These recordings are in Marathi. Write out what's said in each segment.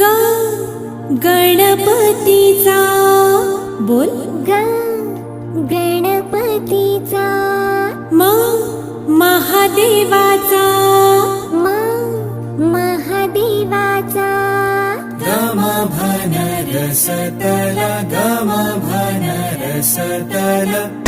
ग गणपतीचा. बोल. ग गणपतीचा. म महादेवाचा. म महादेवाचा. गम भन रसतल गम भन रसतल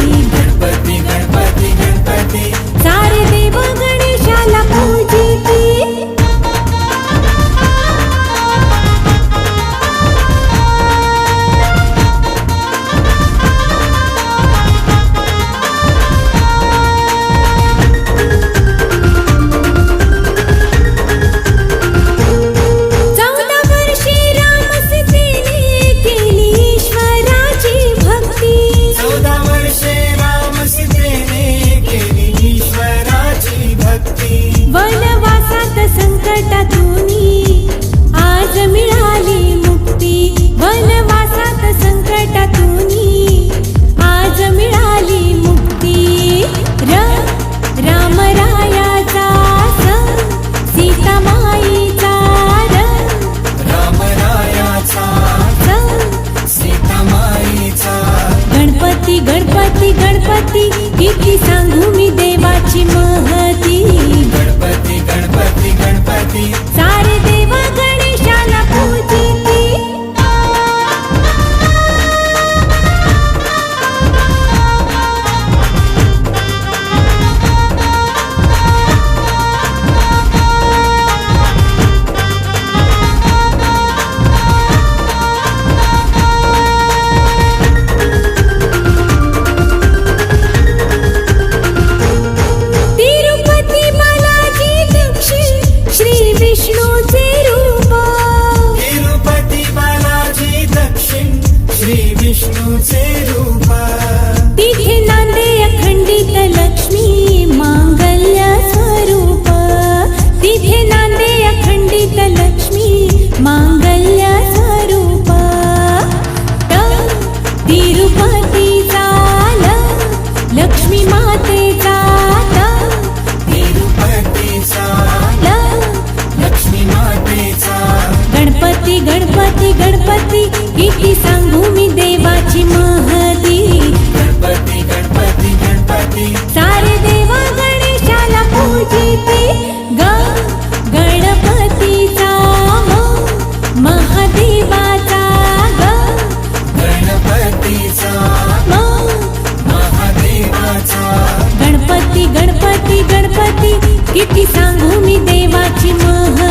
गणपती किती सांगू मी देवाची महती. गणपती किती सांगू मी देवाची महती. गणपती गणपती गणपती. सारे देवा गणेशाला पूजिते. ग गणपतीचा महादेवाचा ग. गणपतीचा महादेवाचा. गणपती गणपती गणपती किती सांगू मी देवाची मह